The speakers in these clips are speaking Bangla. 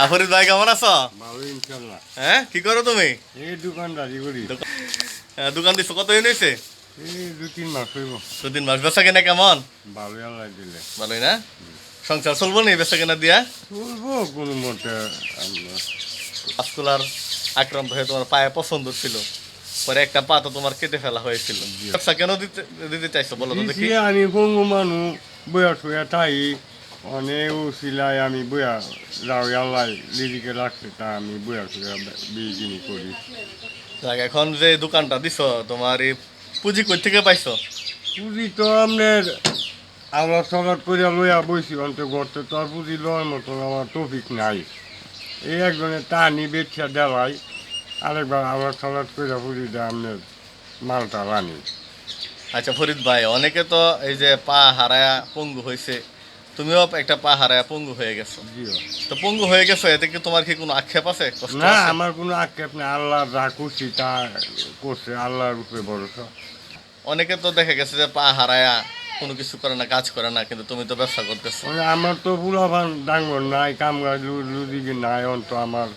আহ, ভাই কেমন আছো? হ্যাঁ কি করো তুমি? এই দোকানদারি করি। দোকান দিছো কত দিন হয়েছে এই দু তিন মাস হইব। দু তিন মাস বেচা কেনা কেমন? ভালো আল্লাহ দিলে। ভালোই না? সংসার চলবো নি বেচা কেনা দিয়া? চলবো কোনো মতে আমরা পাঁচকুলার আক্রান্ত হয়ে তোমার পায়ে পছন্দ ছিল। পরে একটা পা তো তোমার কেটে ফেলা হয়েছিল। ব্যবসা কেন দিতে দিতে চাইছো বলো তো দেখি। আমি পঙ্গু মানু বয়া শুয়া তাই অনেক উচিলাই আমি বয়া যাও আল্লাহ লিদিকে রাখছে তা আমি বয়া শুয়া বিক্রি করি। যাক, এখন যে দোকানটা দিছো তোমার এই পুঁজি কই থেকে পাইছো? পুঁজি তো আপনার আমরা সলাট করে লইয়া বইছি অন্ত গর্তে তো আর পুঁজি লওয়ার মতন আমার টপিক নাই। এই একজনে টানি বেচা দেওয়াই আরেকবার আমরা সলাট করে পুঁজি দেয় আপনার মালটা রানি আচ্ছা ফরিদ ভাই অনেকে তো এই যে পা হারায়া পঙ্গু হয়েছে তুমিও একটা পা হারায়া পঙ্গু হয়ে গেছো। তো পঙ্গু হয়ে গেছো এতে কি তোমার কি কোনো আক্ষেপ আছে? না আমার কোনো আক্ষেপ নেই। আল্লাহ যা করছি তা করছে আল্লাহর উপরে ভরসা। অনেকে তো দেখা গেছে যে পা হারায়া কোনো কিছু করে না কাজ করে না কিন্তু তুমি তো ব্যবসা করতেছো। মানে আমার তো পুলাভান ডাঙ্গর নাই কামগার লুদিকে নাই অন্ত আমার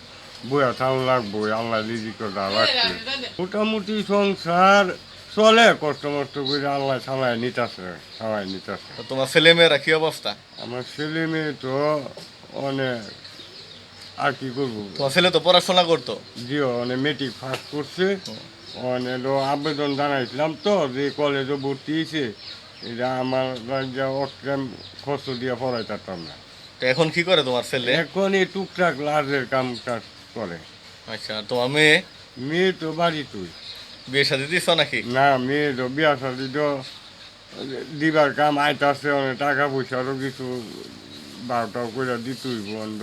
বইয়া থাউন লাগবো আল্লাহ লিদিকে দা মোটামুটি সংসার চলে কষ্ট মষ্ট করে আল্লাহ সামাই নিতাছে সামাই নিতাছে। তো তোমার ছেলে মেয়েরা কি অবস্থা? আমার ছেলে মেয়ে তো অনেক আর কি করব? তোমার ছেলে তো পড়াশোনা করতো? জিও অনেক মেট্রিক পাস করছে। অনেক আবেদন জানাইছিলাম তো যে কলেজে ভর্তি হয়েছে এটা আমার রাজ্যে অষ্টম খরচ দিয়ে পড়াইতাম না। তো এখন কি করে তোমার ছেলে? এখন এই টুকটাক লাজের কাম কাজ করে। আচ্ছা তোমার মেয়ে? মেয়ে তো বাড়ি তুই বিয়ে শাদি দিছ নাকি? না মেয়ে তো বিয়া শাদি তো দিবার কাম আইতাছে অনেক টাকা পয়সারও কিছু বারোটাও করে দিতুই বন্ধ।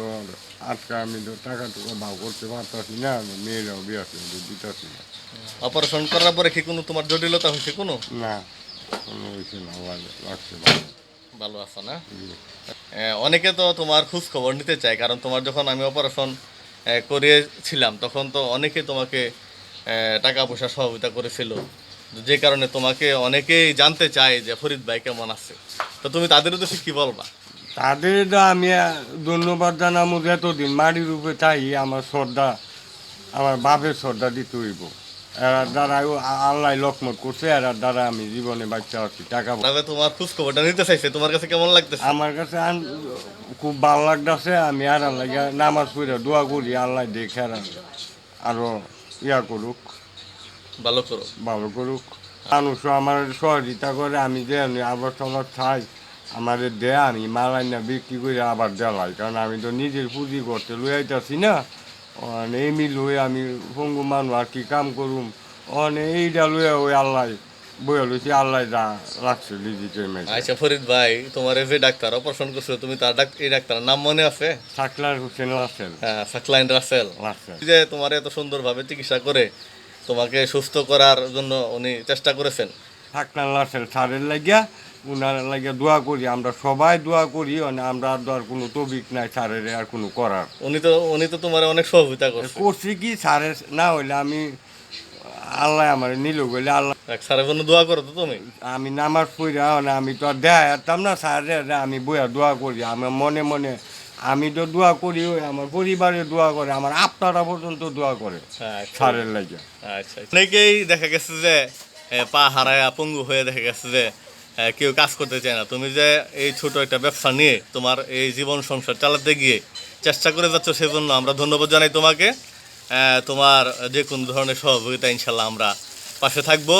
আজকে আমি তো টাকা টুকা ভাও করতে পারতাছি না মেয়েরাও বিয়া শাদি দিতাছি না। অপারেশন করার পরে কি কোনো তোমার জটিলতা হয়েছে কোনো? না কোনো হয়েছে না লাগে- লাগছে ভালো। ভালো আছো না? অনেকে তো তোমার খোঁজ খবর নিতে চায় কারণ তোমার যখন আমি অপারেশন করিয়েছিলাম তখন তো অনেকে তোমাকে টাকা পয়সা সহযোগিতা করেছিল। যে কারণে তোমাকে অনেকেই জানতে চায় যে ফরিদ ভাই কেমন আছে। তো তুমি তাদের উদ্দেশ্যে কি বলবা? তাদের তো আমি ধন্যবাদ জানাব যে এতদিন মাটির উপরে চাই আমার শ্রদ্ধা আমার বাপের শ্রদ্ধা দিতে হইব। এরার দ্বারা আল্লাহ লকমত করছে এরার দ্বারা আমি জীবনে বাচ্চা আছি টাকা তাহলে তোমার খোঁজ খবরটা নিতে চাইছে তোমার কাছে কেমন লাগতেছে? আমার কাছে খুব ভালো লাগতেছে আমি আর লাগে নামাজ পড়ে দোয়া করি আল্লাহ দেখে আর আরও ইয়া করুক। ভালো করুক। ভালো করুক। মানুষও আমার সহযোগিতা করে আমি যে আবার সবার খাই আমার দেয় আমি মালাই না বিক্রি করে আবার দেলাই কারণ আমি তো নিজের পুঁজি করতে লই আইতাছি না। অনে এমনি লই আমি পঙ্গু মানুষ আর কি কাম করুম। অন এইটা লইয়া ওই আল্লাহ আল্লাহ যা রাখছে লিজিটের আচ্ছা ফরিদ ভাই তোমার যে ডাক্তার অপারেশন করছ তুমি তার এই নাম মনে আছে? সাকলার হোসেন রাসেল। হ্যাঁ সাকলাইন রাসেল। রাসেল। যে তোমার এত সুন্দরভাবে চিকিৎসা করে তোমাকে সুস্থ করার জন্য উনি চেষ্টা করেছেন। রাসেল লাগিয়া উনার লাগিয়া দোয়া করি আমরা সবাই দোয়া করি মানে আমরা আর দোয়ার কোনো তবিক নাই সারের আর কোনো করার। উনি তো উনি তো তোমার অনেক সহযোগিতা করছে। করছি কি সারে না হইলে আমি আল্লাহ আমার নিল গেলে আল্লাহ স্যারের জন্য দোয়া করো তো তুমি। আমি নামাজ পড়া না আমি তো আর দেয়া যেতাম না সারে আমি বইয়া দোয়া করি আমার মনে মনে আমি তো দোয়া করি ওই আমার পরিবারে দোয়া করে আমার আপনারা পর্যন্ত দোয়া করে হ্যাঁ সারের লাগে আচ্ছা আচ্ছা। অনেকেই দেখা গেছে যে পা হারায় পঙ্গু হয়ে দেখা গেছে যে কেউ কাজ করতে চায় না। তুমি যে এই ছোট একটা ব্যবসা নিয়ে তোমার এই জীবন সংসার চালাতে গিয়ে চেষ্টা করে যাচ্ছ সেজন্য আমরা ধন্যবাদ জানাই তোমাকে। তোমার যে কোনো ধরনের সহযোগিতা ইনশাল্লাহ আমরা পাশে থাকব।